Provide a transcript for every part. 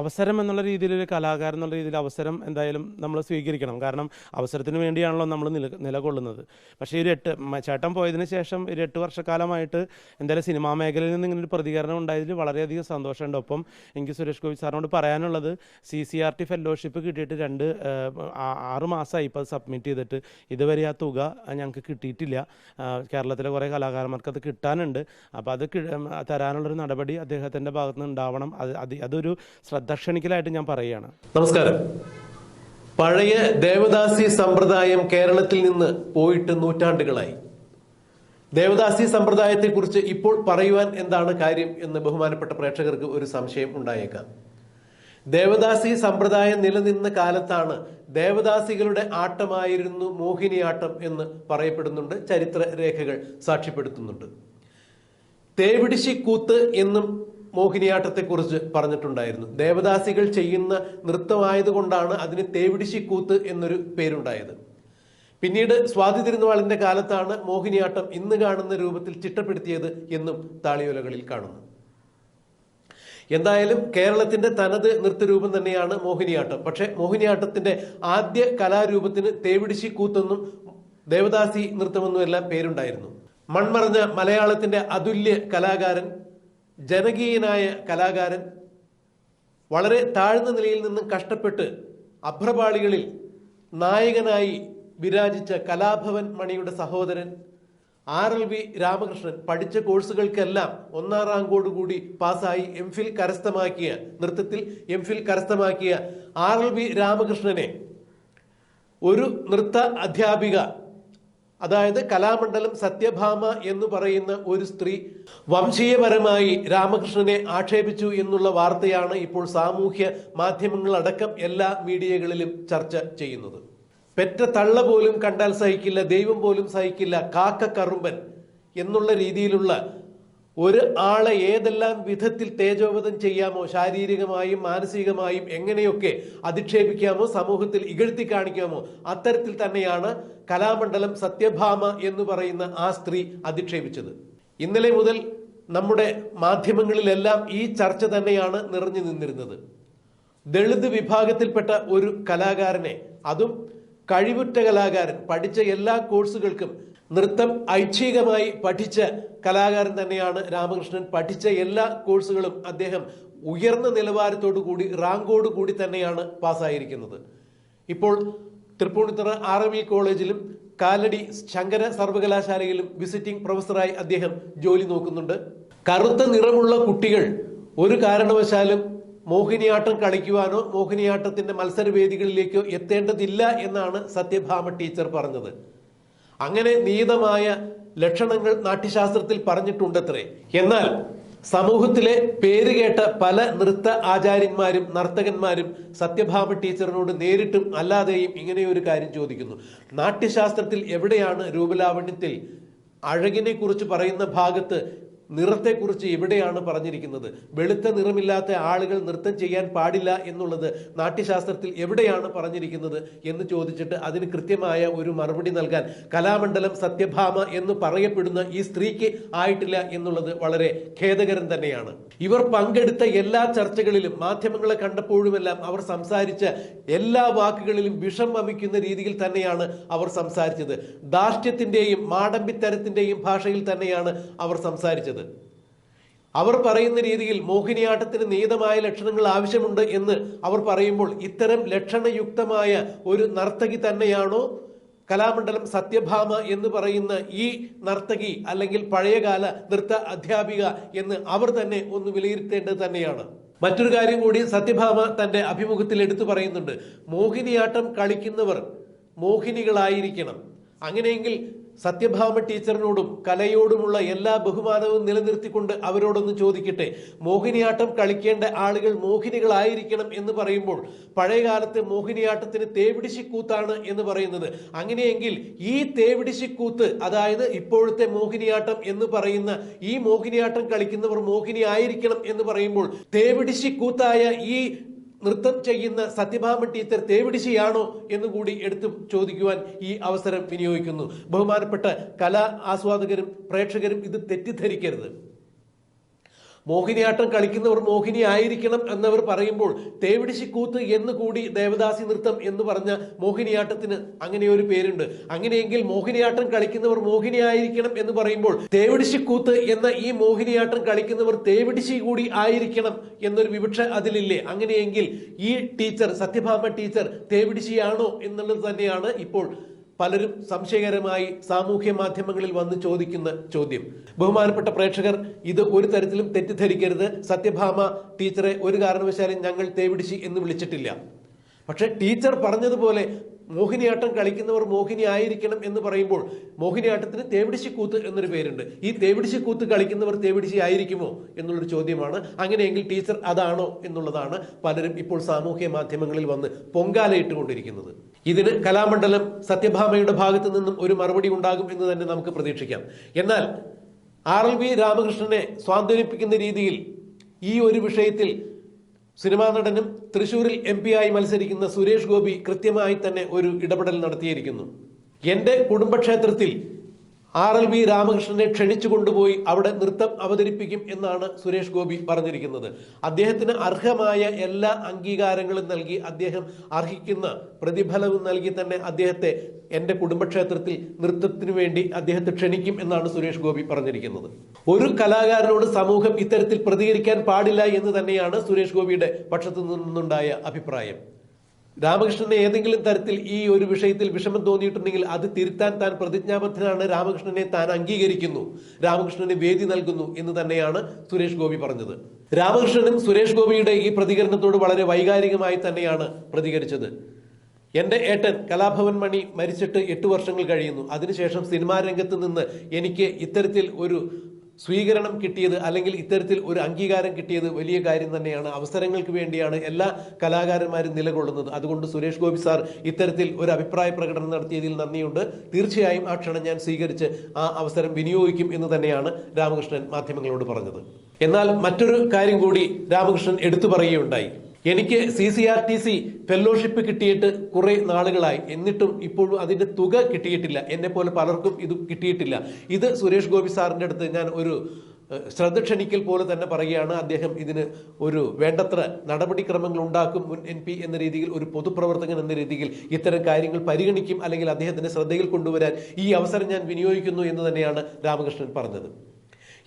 അവസരം എന്നുള്ള രീതിയിൽ ഒരു കലാകാരൻ എന്നുള്ള രീതിയിൽ അവസരം എന്തായാലും നമ്മൾ സ്വീകരിക്കണം. കാരണം അവസരത്തിന് വേണ്ടിയാണല്ലോ നമ്മൾ നില നിലകൊള്ളുന്നത്. പക്ഷേ ഒരു എട്ട് ചേട്ടൻ പോയതിന് ശേഷം ഒരു എട്ട് വർഷക്കാലമായിട്ട് എന്തായാലും സിനിമാ മേഖലയിൽ നിന്ന് ഇങ്ങനെ ഒരു പ്രതികരണം ഉണ്ടായതിൽ വളരെയധികം സന്തോഷമുണ്ട്. ഒപ്പം എനിക്ക് സുരേഷ് ഗോപി സാറിനോട് പറയാനുള്ളത് C C R T fellowship കിട്ടിയിട്ട് രണ്ട് ആറ് മാസമായി ഇപ്പോൾ അത് സബ്മിറ്റ് ചെയ്തിട്ട്. ഇതുവരെ ആ തുക ഞങ്ങൾക്ക് കിട്ടിയിട്ടില്ല. കേരളത്തിലെ കുറേ കലാകാരന്മാർക്ക് അത് കിട്ടാനുണ്ട്. അപ്പോൾ അത് തരാനുള്ളൊരു നടപടി അദ്ദേഹത്തിന്റെ ഭാഗത്ത് നിന്ന് ഉണ്ടാവണം അത് അതൊരു ശ്രദ്ധ ക്ഷണിക്കലായിട്ട് ഞാൻ പറയുകയാണ്. നമസ്കാരം. പഴയ ദേവദാസി സമ്പ്രദായം കേരളത്തിൽ നിന്ന് പോയിട്ട് നൂറ്റാണ്ടുകളായി. ദേവദാസി സമ്പ്രദായത്തെക്കുറിച്ച് ഇപ്പോൾ പറയുവാൻ എന്താണ് കാര്യം എന്ന് ബഹുമാനപ്പെട്ട പ്രേക്ഷകർക്ക് ഒരു സംശയം ഉണ്ടായേക്കാം. ദേവദാസി സമ്പ്രദായം നിലനിന്ന കാലത്താണ് ദേവദാസികളുടെ ആട്ടമായിരുന്നു മോഹിനിയാട്ടം എന്ന് പറയപ്പെടുന്നുണ്ട് ചരിത്ര രേഖകൾ സാക്ഷ്യപ്പെടുത്തുന്നുണ്ട്. തേവിടിശി കൂത്ത് എന്നും മോഹിനിയാട്ടത്തെക്കുറിച്ച് പറഞ്ഞിട്ടുണ്ടായിരുന്നു. ദേവദാസികൾ ചെയ്യുന്ന നൃത്തമായതുകൊണ്ടാണ് അതിന് തേവിടിശി കൂത്ത് എന്നൊരു പേരുണ്ടായത്. പിന്നീട് സ്വാതി തിരുനാളിന്റെ കാലത്താണ് മോഹിനിയാട്ടം ഇന്ന് കാണുന്ന രൂപത്തിൽ ചിട്ടപ്പെടുത്തിയത് എന്നും താളിയോലകളിൽ കാണുന്നു. എന്തായാലും കേരളത്തിന്റെ തനത് നൃത്തരൂപം തന്നെയാണ് മോഹിനിയാട്ടം. പക്ഷെ മോഹിനിയാട്ടത്തിന്റെ ആദ്യ കലാരൂപത്തിന് തേവിടിശി കൂത്തെന്നും ദേവദാസി നൃത്തമെന്നും എല്ലാം പേരുണ്ടായിരുന്നു. മൺമറഞ്ഞ മലയാളത്തിന്റെ അതുല്യ കലാകാരൻ ജനകീയനായ കലാകാരൻ വളരെ താഴ്ന്ന നിലയിൽ നിന്നും കഷ്ടപ്പെട്ട് അഭ്രപാളികളിൽ നായകനായി വിരാജിച്ച കലാഭവൻ മണിയുടെ സഹോദരൻ ആർ എൽ വി രാമകൃഷ്ണൻ പഠിച്ച കോഴ്സുകൾക്കെല്ലാം ഒന്നാം റാങ്കോടുകൂടി പാസ്സായി എം ഫിൽ കരസ്ഥമാക്കിയ നൃത്തത്തിൽ എം ഫിൽ കരസ്ഥമാക്കിയ ആർ എൽ വി രാമകൃഷ്ണനെ ഒരു നൃത്ത അധ്യാപിക അതായത് കലാമണ്ഡലം സത്യഭാമ എന്ന് പറയുന്ന ഒരു സ്ത്രീ വംശീയപരമായി രാമകൃഷ്ണനെ ആക്ഷേപിച്ചു എന്നുള്ള വാർത്തയാണ് ഇപ്പോൾ സാമൂഹ്യ മാധ്യമങ്ങളടക്കം എല്ലാ മീഡിയകളിലും ചർച്ച ചെയ്യുന്നത്. പെറ്റ തള്ള പോലും കണ്ടാൽ സഹിക്കില്ല ദൈവം പോലും സഹിക്കില്ല കാക്ക കറുമ്പൻ എന്നുള്ള രീതിയിലുള്ള ഒരു ആളെ ഏതെല്ലാം വിധത്തിൽ തേജോവധം ചെയ്യാമോ ശാരീരികമായും മാനസികമായും എങ്ങനെയൊക്കെ അധിക്ഷേപിക്കാമോ സമൂഹത്തിൽ ഇകഴ്ത്തി കാണിക്കാമോ അത്തരത്തിൽ തന്നെയാണ് കലാമണ്ഡലം സത്യഭാമ എന്ന് പറയുന്ന ആ സ്ത്രീ അധിക്ഷേപിച്ചത്. ഇന്നലെ മുതൽ നമ്മുടെ മാധ്യമങ്ങളിലെല്ലാം ഈ ചർച്ച തന്നെയാണ് നിറഞ്ഞു നിന്നിരുന്നത്. ദളിത് വിഭാഗത്തിൽപ്പെട്ട ഒരു കലാകാരനെ അതും കഴിവുറ്റ കലാകാരൻ പഠിച്ച എല്ലാ കോഴ്സുകൾക്കും നൃത്തം ഐച്ഛികമായി പഠിച്ച കലാകാരൻ തന്നെയാണ് രാമകൃഷ്ണൻ. പഠിച്ച എല്ലാ കോഴ്സുകളും അദ്ദേഹം ഉയർന്ന നിലവാരത്തോടു കൂടി റാങ്കോട് കൂടി തന്നെയാണ് പാസ്സായിരിക്കുന്നത്. ഇപ്പോൾ തൃപ്പൂണിത്തുറ ആർ എം ഇ കോളേജിലും കാലടി ശങ്കര സർവകലാശാലയിലും വിസിറ്റിംഗ് പ്രൊഫസറായി അദ്ദേഹം ജോലി നോക്കുന്നുണ്ട്. കറുത്ത നിറമുള്ള കുട്ടികൾ ഒരു കാരണവശാലും മോഹിനിയാട്ടം കളിക്കുവാനോ മോഹിനിയാട്ടത്തിന്റെ മത്സരവേദികളിലേക്കോ എത്തേണ്ടതില്ല എന്നാണ് സത്യഭാമ ടീച്ചർ പറഞ്ഞത്. അങ്ങനെ നിയതമായ ലക്ഷണങ്ങൾ നാട്യശാസ്ത്രത്തിൽ പറഞ്ഞിട്ടുണ്ടത്രേ. എന്നാൽ സമൂഹത്തിലെ പേരുകേട്ട പല നൃത്ത ആചാര്യന്മാരും നർത്തകന്മാരും സത്യഭാമ ടീച്ചറിനോട് നേരിട്ടും അല്ലാതെയും ഇങ്ങനെയൊരു കാര്യം ചോദിക്കുന്നു. നാട്യശാസ്ത്രത്തിൽ എവിടെയാണ് രൂപലാവണ്യത്തിൽ അഴകിനെ കുറിച്ച് പറയുന്ന ഭാഗത്ത് നിറത്തെക്കുറിച്ച് എവിടെയാണ് പറഞ്ഞിരിക്കുന്നത്? വെളുത്ത നിറമില്ലാത്ത ആളുകൾ നൃത്തം ചെയ്യാൻ പാടില്ല എന്നുള്ളത് നാട്യശാസ്ത്രത്തിൽ എവിടെയാണ് പറഞ്ഞിരിക്കുന്നത് എന്ന് ചോദിച്ചിട്ട് അതിന് കൃത്യമായ ഒരു മറുപടി നൽകാൻ കലാമണ്ഡലം സത്യഭാമ എന്ന് പറയപ്പെടുന്ന ഈ സ്ത്രീക്ക് ആയിട്ടില്ല എന്നുള്ളത് വളരെ ഖേദകരം തന്നെയാണ്. ഇവർ പങ്കെടുത്ത എല്ലാ ചർച്ചകളിലും മാധ്യമങ്ങളെ കണ്ടപ്പോഴുമെല്ലാം അവർ സംസാരിച്ച എല്ലാ വാക്കുകളിലും വിഷം വമിക്കുന്ന രീതിയിൽ തന്നെയാണ് അവർ സംസാരിച്ചത്. ധാർഷ്ട്യത്തിന്റെയും മാടമ്പിത്തരത്തിന്റെയും ഭാഷയിൽ തന്നെയാണ് അവർ സംസാരിച്ചത്. അവർ പറയുന്ന രീതിയിൽ മോഹിനിയാട്ടത്തിന് നീതമായ ലക്ഷണങ്ങൾ ആവശ്യമുണ്ട് എന്ന് അവർ പറയുമ്പോൾ ഇത്തരം ലക്ഷണയുക്തമായ ഒരു നർത്തകി തന്നെയാണോ കലാമണ്ഡലം സത്യഭാമ എന്ന് പറയുന്ന ഈ നർത്തകി അല്ലെങ്കിൽ പഴയകാല നൃത്ത അധ്യാപിക എന്ന് അവർ തന്നെ ഒന്ന് വിലയിരുത്തേണ്ടത് തന്നെയാണ്. മറ്റൊരു കാര്യം കൂടി സത്യഭാമ തന്റെ അഭിമുഖത്തിൽ എടുത്തു പറയുന്നുണ്ട്. മോഹിനിയാട്ടം കളിക്കുന്നവർ മോഹിനികളായിരിക്കണം. അങ്ങനെയെങ്കിൽ സത്യഭാമ ടീച്ചറിനോടും കലയോടുമുള്ള എല്ലാ ബഹുമാനവും നിലനിർത്തിക്കൊണ്ട് അവരോടൊന്ന് ചോദിക്കട്ടെ മോഹിനിയാട്ടം കളിക്കേണ്ട ആളുകൾ മോഹിനികളായിരിക്കണം എന്ന് പറയുമ്പോൾ പഴയകാലത്ത് മോഹിനിയാട്ടത്തിന് തേവിടിശിക്കൂത്താണ് എന്ന് പറയുന്നത്. അങ്ങനെയെങ്കിൽ ഈ തേവിടിശിക്കൂത്ത് അതായത് ഇപ്പോഴത്തെ മോഹിനിയാട്ടം എന്ന് പറയുന്ന ഈ മോഹിനിയാട്ടം കളിക്കുന്നവർ മോഹിനി ആയിരിക്കണം എന്ന് പറയുമ്പോൾ തേവിടിശിക്കൂത്തായ ഈ നൃത്തം ചെയ്യുന്ന സത്യഭാമ ടീച്ചർ തേവിടിശിയാണോ എന്ന് കൂടി എടുത്തു ചോദിക്കുവാൻ ഈ അവസരം വിനിയോഗിക്കുന്നു. ബഹുമാനപ്പെട്ട കലാ ആസ്വാദകരും പ്രേക്ഷകരും ഇത് തെറ്റിദ്ധരിക്കരുത്. മോഹിനിയാട്ടം കളിക്കുന്നവർ മോഹിനി ആയിരിക്കണം എന്നവർ പറയുമ്പോൾ തേവിടിശിക്കൂത്ത് എന്ന് കൂടി ദേവദാസി നൃത്തം എന്ന് പറഞ്ഞ മോഹിനിയാട്ടത്തിന് അങ്ങനെ ഒരു പേരുണ്ട്. അങ്ങനെയെങ്കിൽ മോഹിനിയാട്ടം കളിക്കുന്നവർ മോഹിനി ആയിരിക്കണം എന്ന് പറയുമ്പോൾ തേവിടിശിക്കൂത്ത് എന്ന ഈ മോഹിനിയാട്ടം കളിക്കുന്നവർ തേവിടിശി കൂടി ആയിരിക്കണം എന്നൊരു വിവക്ഷ അതിലില്ലേ. അങ്ങനെയെങ്കിൽ ഈ ടീച്ചർ സത്യഭാമ ടീച്ചർ തേവിടിശിയാണോ എന്നുള്ളത് തന്നെയാണ് ഇപ്പോൾ പലരും സംശയകരമായി സാമൂഹ്യ മാധ്യമങ്ങളിൽ വന്ന് ചോദിക്കുന്ന ചോദ്യം. ബഹുമാനപ്പെട്ട പ്രേക്ഷകർ ഇത് ഒരു തരത്തിലും തെറ്റിദ്ധരിക്കരുത്. സത്യഭാമ ടീച്ചറെ ഒരു കാരണവശാലും ഞങ്ങൾ തേവിടിശി എന്ന് വിളിച്ചിട്ടില്ല. പക്ഷെ ടീച്ചർ പറഞ്ഞതുപോലെ മോഹിനിയാട്ടം കളിക്കുന്നവർ മോഹിനി ആയിരിക്കണം എന്ന് പറയുമ്പോൾ മോഹിനിയാട്ടത്തിന് തേവിടിച്ച് കൂത്ത് എന്നൊരു പേരുണ്ട്. ഈ തേവിടിച്ച് കൂത്ത് കളിക്കുന്നവർ തേവിടിശി ആയിരിക്കുമോ എന്നുള്ളൊരു ചോദ്യമാണ്. അങ്ങനെയെങ്കിൽ ടീച്ചർ അതാണോ എന്നുള്ളതാണ് പലരും ഇപ്പോൾ സാമൂഹ്യ മാധ്യമങ്ങളിൽ വന്ന് പൊങ്കാലയിട്ടുകൊണ്ടിരിക്കുന്നത് ഇതിന് കലാമണ്ഡലം സത്യഭാമയുടെ ഭാഗത്തു നിന്നും ഒരു മറുപടി ഉണ്ടാകും എന്ന് തന്നെ നമുക്ക് പ്രതീക്ഷിക്കാം. എന്നാൽ ആർ എൽ വി രാമകൃഷ്ണനെ സ്വാന്തനിപ്പിക്കുന്ന രീതിയിൽ ഈ ഒരു വിഷയത്തിൽ സിനിമാ നടനും തൃശൂരിൽ എം ആയി മത്സരിക്കുന്ന സുരേഷ് ഗോപി കൃത്യമായി തന്നെ ഒരു ഇടപെടൽ നടത്തിയിരിക്കുന്നു. എന്റെ കുടുംബക്ഷേത്രത്തിൽ ആർ എൽ വി രാമകൃഷ്ണനെ ക്ഷണിച്ചു കൊണ്ടുപോയി അവിടെ നൃത്തം അവതരിപ്പിക്കും എന്നാണ് സുരേഷ് ഗോപി പറഞ്ഞിരിക്കുന്നത്. അദ്ദേഹത്തിന് അർഹമായ എല്ലാ അംഗീകാരങ്ങളും നൽകി അദ്ദേഹം അർഹിക്കുന്ന പ്രതിഫലവും നൽകി തന്നെ അദ്ദേഹത്തെ എന്റെ കുടുംബക്ഷേത്രത്തിൽ നൃത്തത്തിനു വേണ്ടി അദ്ദേഹത്തെ ക്ഷണിക്കും എന്നാണ് സുരേഷ് ഗോപി പറഞ്ഞിരിക്കുന്നത്. ഒരു കലാകാരനോട് സമൂഹം ഇത്തരത്തിൽ പ്രതികരിക്കാൻ പാടില്ല എന്ന് തന്നെയാണ് സുരേഷ് ഗോപിയുടെ പക്ഷത്തു നിന്നുണ്ടായ അഭിപ്രായം. രാമകൃഷ്ണനെ ഏതെങ്കിലും തരത്തിൽ ഈ ഒരു വിഷയത്തിൽ വിഷമം തോന്നിയിട്ടുണ്ടെങ്കിൽ അത് തിരുത്താൻ താൻ പ്രതിജ്ഞാബദ്ധനാണ്. രാമകൃഷ്ണനെ താൻ അംഗീകരിക്കുന്നു. രാമകൃഷ്ണന് വേദി നൽകുന്നു എന്ന് തന്നെയാണ് സുരേഷ് ഗോപി പറഞ്ഞത്. രാമകൃഷ്ണനും സുരേഷ് ഗോപിയുടെ ഈ പ്രതികരണത്തോട് വളരെ വൈകാരികമായി തന്നെയാണ് പ്രതികരിച്ചത്. എന്റെ ഏട്ടൻ കലാഭവൻ മണി മരിച്ചിട്ട് എട്ട് വർഷങ്ങൾ കഴിയുന്നു. അതിനുശേഷം സിനിമാ രംഗത്ത് നിന്ന് എനിക്ക് ഇത്തരത്തിൽ ഒരു സ്വീകരണം കിട്ടിയത് അല്ലെങ്കിൽ ഇത്തരത്തിൽ ഒരു അംഗീകാരം കിട്ടിയത് വലിയ കാര്യം തന്നെയാണ്. അവസരങ്ങൾക്ക് വേണ്ടിയാണ് എല്ലാ കലാകാരന്മാരും നിലകൊള്ളുന്നത്. അതുകൊണ്ട് സുരേഷ് ഗോപി സാർ ഇത്തരത്തിൽ ഒരു അഭിപ്രായ പ്രകടനം നടത്തിയതിൽ നന്ദിയുണ്ട്. തീർച്ചയായും ആ ക്ഷണം ഞാൻ സ്വീകരിച്ച് ആ അവസരം വിനിയോഗിക്കും എന്ന് തന്നെയാണ് രാമകൃഷ്ണൻ മാധ്യമങ്ങളോട് പറഞ്ഞത്. എന്നാൽ മറ്റൊരു കാര്യം കൂടി രാമകൃഷ്ണൻ എടുത്തു പറയുകയുണ്ടായി. എനിക്ക് C C R T C fellowship കിട്ടിയിട്ട് കുറെ നാളുകളായി. എന്നിട്ടും ഇപ്പോഴും അതിന്റെ തുക കിട്ടിയിട്ടില്ല. എന്നെ പോലെ പലർക്കും ഇത് കിട്ടിയിട്ടില്ല. ഇത് സുരേഷ് ഗോപി സാറിന്റെ അടുത്ത് ഞാൻ ഒരു ശ്രദ്ധ ക്ഷണിക്കൽ പോലെ തന്നെ പറയുകയാണ്. അദ്ദേഹം ഇതിന് ഒരു വേണ്ടത്ര നടപടിക്രമങ്ങൾ ഉണ്ടാക്കും. മുൻ എൻ പി എന്ന രീതിയിൽ ഒരു പൊതുപ്രവർത്തകൻ എന്ന രീതിയിൽ ഇത്തരം കാര്യങ്ങൾ പരിഗണിക്കും. അല്ലെങ്കിൽ അദ്ദേഹത്തിന്റെ ശ്രദ്ധയിൽ കൊണ്ടുവരാൻ ഈ അവസരം ഞാൻ വിനിയോഗിക്കുന്നു എന്ന് തന്നെയാണ് രാമകൃഷ്ണൻ പറഞ്ഞത്.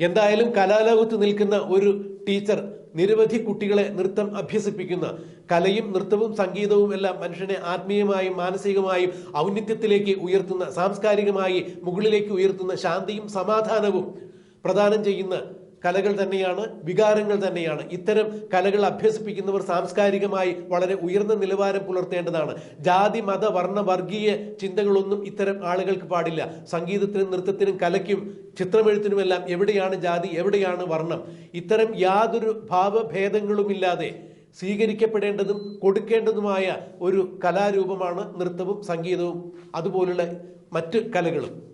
എന്തായാലും കലാലോകത്ത് നിൽക്കുന്ന ഒരു ടീച്ചർ നിരവധി കുട്ടികളെ നൃത്തം അഭ്യസിപ്പിക്കുന്ന കലയും നൃത്തവും സംഗീതവും എല്ലാം മനുഷ്യനെ ആത്മീയമായും മാനസികമായും ഔന്നിത്യത്തിലേക്ക് ഉയർത്തുന്ന സാംസ്കാരികമായി മുകളിലേക്ക് ഉയർത്തുന്ന ശാന്തിയും സമാധാനവും പ്രദാനം ചെയ്യുന്ന കലകൾ തന്നെയാണ് വികാരങ്ങൾ തന്നെയാണ്. ഇത്തരം കലകൾ അഭ്യസിപ്പിക്കുന്നവർ സാംസ്കാരികമായി വളരെ ഉയർന്ന നിലവാരം പുലർത്തേണ്ടതാണ്. ജാതി മത വർണ വർഗീയ ചിന്തകളൊന്നും ഇത്തരം ആളുകൾക്ക് പാടില്ല. സംഗീതത്തിനും നൃത്തത്തിനും കലയ്ക്കും ചിത്രമെഴുത്തിനുമെല്ലാം എവിടെയാണ് ജാതി എവിടെയാണ് വർണം? ഇത്തരം യാതൊരു ഭാവഭേദങ്ങളുമില്ലാതെ സ്വീകരിക്കപ്പെടേണ്ടതും കൊടുക്കേണ്ടതുമായ ഒരു കലാരൂപമാണ് നൃത്തവും സംഗീതവും അതുപോലുള്ള മറ്റ് കലകളും.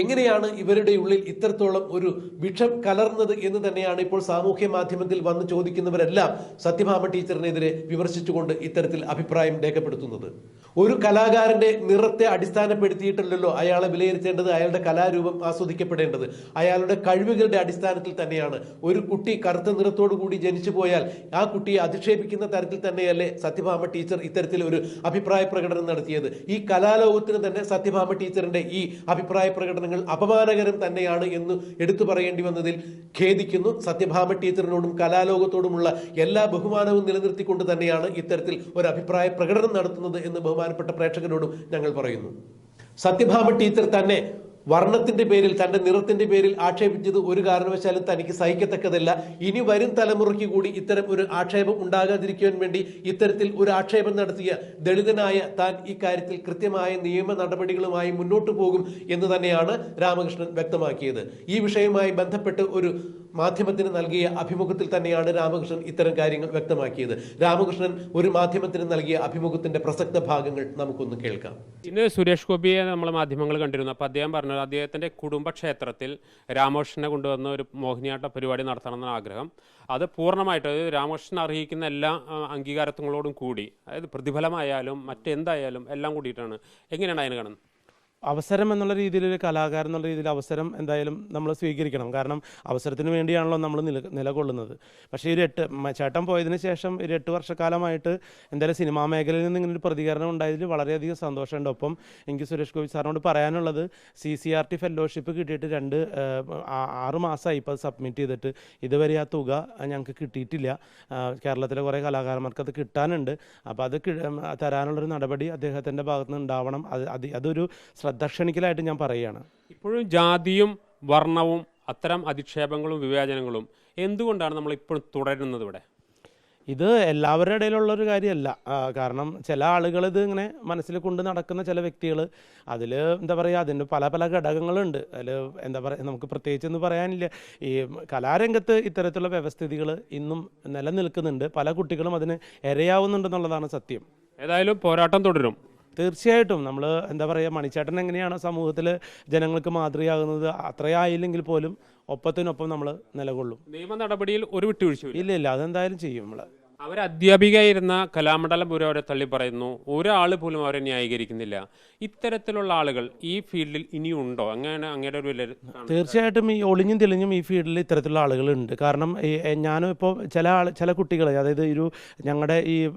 എങ്ങനെയാണ് ഇവരുടെ ഉള്ളിൽ ഇത്രത്തോളം ഒരു വിഷം കലർന്നത് എന്ന് തന്നെയാണ് ഇപ്പോൾ സാമൂഹ്യ മാധ്യമത്തിൽ വന്ന് ചോദിക്കുന്നവരെല്ലാം സത്യഭാമ ടീച്ചറിനെതിരെ വിമർശിച്ചുകൊണ്ട് ഇത്തരത്തിൽ അഭിപ്രായം രേഖപ്പെടുത്തുന്നത്. ഒരു കലാകാരന്റെ നിറത്തെ അടിസ്ഥാനപ്പെടുത്തിയിട്ടില്ലല്ലോ അയാളെ വിലയിരുത്തേണ്ടത് അയാളുടെ കലാരൂപം ആസ്വദിക്കപ്പെടേണ്ടത്. അയാളുടെ കഴിവുകളുടെ അടിസ്ഥാനത്തിൽ തന്നെയാണ്. ഒരു കുട്ടി കറുത്ത നിറത്തോടു കൂടി ജനിച്ചു പോയാൽ ആ കുട്ടിയെ അധിക്ഷേപിക്കുന്ന തരത്തിൽ തന്നെയല്ലേ സത്യഭാമ ടീച്ചർ ഇത്തരത്തിൽ ഒരു അഭിപ്രായ പ്രകടനം നടത്തിയത്. ഈ കലാലോകത്തിന് തന്നെ സത്യഭാമ ടീച്ചറിന്റെ ഈ അഭിപ്രായ പ്രകടനങ്ങൾ അപമാനകരം തന്നെയാണ് എന്ന് എടുത്തു പറയേണ്ടി വന്നതിൽ ഖേദിക്കുന്നു. സത്യഭാമ ടീച്ചറിനോടും കലാലോകത്തോടുമുള്ള എല്ലാ ബഹുമാനവും നിലനിർത്തിക്കൊണ്ട് തന്നെയാണ് ഇത്തരത്തിൽ ഒരു അഭിപ്രായ പ്രകടനം നടത്തുന്നത് എന്ന് ബഹുമാനപ്പെട്ട പ്രേക്ഷകരോടും ഞങ്ങൾ പറയുന്നു. സത്യഭാമ ടീച്ചർ തന്നെ വർണത്തിന്റെ പേരിൽ തന്റെ നിറത്തിന്റെ പേരിൽ ആക്ഷേപിച്ചത് ഒരു കാരണവശാലും തനിക്ക് സഹിക്കത്തക്കതല്ല. ഇനി വരും തലമുറയ്ക്ക് കൂടി ഇത്തരം ഒരു ആക്ഷേപം ഉണ്ടാകാതിരിക്കുവാൻ വേണ്ടി ഇത്തരത്തിൽ ഒരു ആക്ഷേപം നടത്തിയ ദളിതനായ താൻ ഇക്കാര്യത്തിൽ കൃത്യമായ നിയമ നടപടികളുമായി മുന്നോട്ടു പോകും എന്ന് തന്നെയാണ് രാമകൃഷ്ണൻ വ്യക്തമാക്കിയത്. ഈ വിഷയവുമായി ബന്ധപ്പെട്ട് ഒരു മാധ്യമത്തിന് നൽകിയ അഭിമുഖത്തിൽ തന്നെയാണ് രാമകൃഷ്ണൻ ഇത്തരം കാര്യങ്ങൾ വ്യക്തമാക്കിയത്. രാമകൃഷ്ണൻ ഒരു മാധ്യമത്തിന് നൽകിയ അഭിമുഖത്തിന്റെ പ്രസക്ത ഭാഗങ്ങൾ നമുക്കൊന്ന് കേൾക്കാം. ഇന്ന് സുരേഷ് ഗോപിയെ നമ്മൾ മാധ്യമങ്ങൾ കണ്ടിരുന്നു. അപ്പോൾ അദ്ദേഹം പറഞ്ഞത് അദ്ദേഹത്തിന്റെ കുടുംബക്ഷേത്രത്തിൽ രാമകൃഷ്ണനെ കൊണ്ടുവന്ന് ഒരു മോഹിനിയാട്ട പരിപാടി നടത്തണമെന്ന ആഗ്രഹം. അത് പൂർണമായിട്ട് അതായത് രാമകൃഷ്ണൻ അർഹിക്കുന്ന എല്ലാ അംഗീകാരങ്ങളോടും കൂടി അതായത് പ്രതിഫലമായാലും മറ്റെന്തായാലും എല്ലാം കൂടിയിട്ടാണ്. എങ്ങനെയാണ് അതിന് കാണുന്നത്? അവസരം എന്നുള്ള രീതിയിൽ ഒരു കലാകാരൻ എന്നുള്ള രീതിയിൽ അവസരം എന്തായാലും നമ്മൾ സ്വീകരിക്കണം. കാരണം അവസരത്തിന് വേണ്ടിയാണല്ലോ നമ്മൾ നില നിലകൊള്ളുന്നത്. പക്ഷേ ഒരു എട്ട് ചേട്ടൻ പോയതിന് ശേഷം ഒരു എട്ട് വർഷക്കാലമായിട്ട് എന്തായാലും സിനിമാ മേഖലയിൽ നിന്ന് ഇങ്ങനെ ഒരു പ്രതികരണം ഉണ്ടായതിൽ വളരെയധികം സന്തോഷമുണ്ട്. ഒപ്പം എനിക്ക് സുരേഷ് ഗോപി സാറിനോട് പറയാനുള്ളത് C C R T fellowship കിട്ടിയിട്ട് രണ്ട് ആറ് മാസമായി ഇപ്പോൾ സബ്മിറ്റ് ചെയ്തിട്ട്. ഇതുവരെ ആ തുക ഞങ്ങൾക്ക് കിട്ടിയിട്ടില്ല. കേരളത്തിലെ കുറേ കലാകാരന്മാർക്ക് അത് കിട്ടാനുണ്ട്. അപ്പോൾ അത് തരാനുള്ളൊരു നടപടി അദ്ദേഹത്തിന്റെ ഭാഗത്തുനിന്ന് ഉണ്ടാവണം. അത് അതൊരു ശ്രദ്ധ ക്ഷണിക്കലായിട്ട് ഞാൻ പറയുകയാണ്. ഇപ്പോഴും ജാതിയും വർണവും അത്തരം അധിക്ഷേപങ്ങളും വിവേചനങ്ങളും എന്തുകൊണ്ടാണ് നമ്മൾ ഇപ്പോഴും തുടരുന്നത് ഇവിടെ? ഇത് എല്ലാവരുടെ ഇടയിലുള്ള ഒരു കാര്യമല്ല. കാരണം ചില ആളുകൾ ഇത് ഇങ്ങനെ മനസ്സിൽ കൊണ്ട് നടക്കുന്ന ചില വ്യക്തികൾ അതിൽ എന്താ പറയുക അതിന്റെ പല പല ഘടകങ്ങളുണ്ട്. അതിൽ എന്താ പറയുക നമുക്ക് പ്രത്യേകിച്ചൊന്നും പറയാനില്ല. ഈ കലാരംഗത്ത് ഇത്തരത്തിലുള്ള വ്യവസ്ഥിതികൾ ഇന്നും നിലനിൽക്കുന്നുണ്ട്. പല കുട്ടികളും അതിന് ഇരയാവുന്നുണ്ടെന്നുള്ളതാണ് സത്യം. ഏതായാലും പോരാട്ടം തുടരും. തീർച്ചയായിട്ടും നമ്മൾ എന്താ പറയുക മണിച്ചേട്ടൻ എങ്ങനെയാണ് സമൂഹത്തിൽ ജനങ്ങൾക്ക് മാതൃകയാകുന്നത്? അത്രയായില്ലെങ്കിൽ പോലും ഒപ്പത്തിനൊപ്പം നമ്മൾ നിലകൊള്ളും. നിയമ നടപടിയിൽ ഒരു വിട്ടുവീഴ്ച ഇല്ല ഇല്ല അതെന്തായാലും ചെയ്യും നമ്മൾ അവർ അധ്യാപികയായിരുന്ന കലാമണ്ഡലം പുരം അവരെ തള്ളി പറയുന്നു ഒരാൾ പോലും അവരെ ന്യായീകരിക്കുന്നില്ല. ഇത്തരത്തിലുള്ള ആളുകൾ ഈ ഫീൽഡിൽ ഇനിയുണ്ടോ അങ്ങനെ അങ്ങയുടെ ഒരു തീർച്ചയായിട്ടും ഈ ഒളിഞ്ഞും തെളിഞ്ഞും ഈ ഫീൽഡിൽ ഇത്തരത്തിലുള്ള ആളുകളുണ്ട് കാരണം ഞാനും ഇപ്പോൾ ചില ആൾ ചില കുട്ടികൾ അതായത് ഒരു ഞങ്ങളുടെ ഈ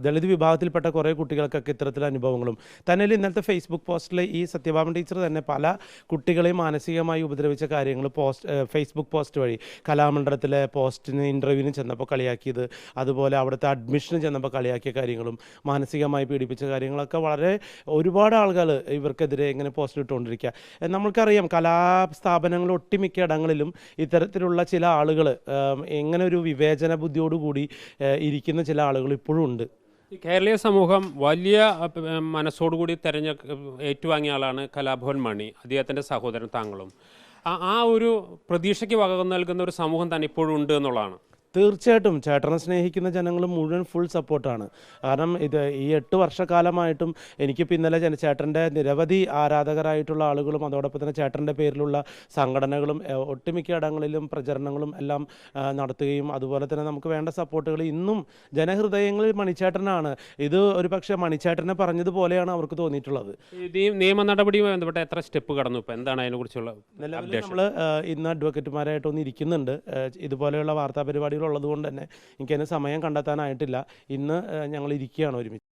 ദളിത് വിഭാഗത്തിൽപ്പെട്ട കുറേ കുട്ടികൾക്കൊക്കെ ഇത്തരത്തിലുള്ള അനുഭവങ്ങളും. തന്നെ ഇന്നലത്തെ ഫേസ്ബുക്ക് പോസ്റ്റിൽ ഈ സത്യഭാമൻ ടീച്ചർ തന്നെ പല കുട്ടികളെയും മാനസികമായി ഉപദ്രവിച്ച കാര്യങ്ങൾ പോസ്റ്റ് ഫേസ്ബുക്ക് പോസ്റ്റ് വഴി കലാമണ്ഡലത്തിലെ പോസ്റ്റിന് ഇന്റർവ്യൂവിന് ചെന്നപ്പോൾ കളിയാക്കിയത് അതുപോലെ അവിടുത്തെ അഡ്മിഷന് ചെന്നപ്പോൾ കളിയാക്കിയ കാര്യങ്ങളും മാനസികമായി പീഡിപ്പിച്ച കാര്യങ്ങളൊക്കെ വളരെ ഒരുപാട് ആളുകൾ ഇവർക്കെതിരെ എങ്ങനെ പോസ്റ്റ് ഇട്ടുകൊണ്ടിരിക്കുക. നമ്മൾക്കറിയാം കലാസ്ഥാപനങ്ങൾ ഒട്ടുമിക്ക ഇടങ്ങളിലും ഇത്തരത്തിലുള്ള ചില ആളുകൾ എങ്ങനെ ഒരു വിവേചന ബുദ്ധിയോടുകൂടി ഇരിക്കുന്ന ചില ആളുകൾ ഇപ്പോഴും ഉണ്ട്. കേരളീയ സമൂഹം വലിയ മനസ്സോടുകൂടി തെരഞ്ഞെ ഏറ്റുവാങ്ങിയ ആളാണ് കലാഭവൻ മണി അദ്ദേഹത്തിന്റെ സഹോദരൻ താങ്കളും. ആ ഒരു പ്രതീക്ഷയ്ക്ക് വക നൽകുന്ന ഒരു സമൂഹം തന്നെ ഇപ്പോഴും ഉണ്ട് എന്നുള്ളതാണ്. തീർച്ചയായിട്ടും ചേട്ടനെ സ്നേഹിക്കുന്ന ജനങ്ങൾ മുഴുവൻ ഫുൾ സപ്പോർട്ടാണ് കാരണം ഇത് ഈ എട്ട് വർഷക്കാലമായിട്ടും എനിക്കിപ്പോൾ ഇന്നലെ ചേട്ടന്റെ നിരവധി ആരാധകരായിട്ടുള്ള ആളുകളും അതോടൊപ്പം തന്നെ ചേട്ടന്റെ പേരിലുള്ള സംഘടനകളും ഒട്ടുമിക്ക ഇടങ്ങളിലും പ്രചരണങ്ങളും എല്ലാം നടത്തുകയും അതുപോലെ തന്നെ നമുക്ക് വേണ്ട സപ്പോർട്ടുകൾ ഇന്നും ജനഹൃദയങ്ങളിൽ മണിച്ചേട്ടനാണ്. ഇത് ഒരു പക്ഷേ മണിച്ചേട്ടനെ പറഞ്ഞതുപോലെയാണ് അവർക്ക് തോന്നിയിട്ടുള്ളത്. ഈ നിയമ നടപടിയുമായി ബന്ധപ്പെട്ട എത്ര സ്റ്റെപ്പ് കടന്നു? ഇപ്പോൾ എന്താണ് അതിനെക്കുറിച്ചുള്ള നമ്മൾ ഇന്ന് അഡ്വക്കേറ്റുമാരായിട്ടൊന്ന് ഇരിക്കുന്നുണ്ട്. ഇതുപോലെയുള്ള വാർത്താ പരിപാടികൾ ഉള്ളത് കൊണ്ട് തന്നെ എനിക്കതിന് സമയം കണ്ടെത്താനായിട്ടില്ല. ഇന്ന് ഞങ്ങൾ ഇരിക്കുകയാണ് ഒരുമിച്ച്.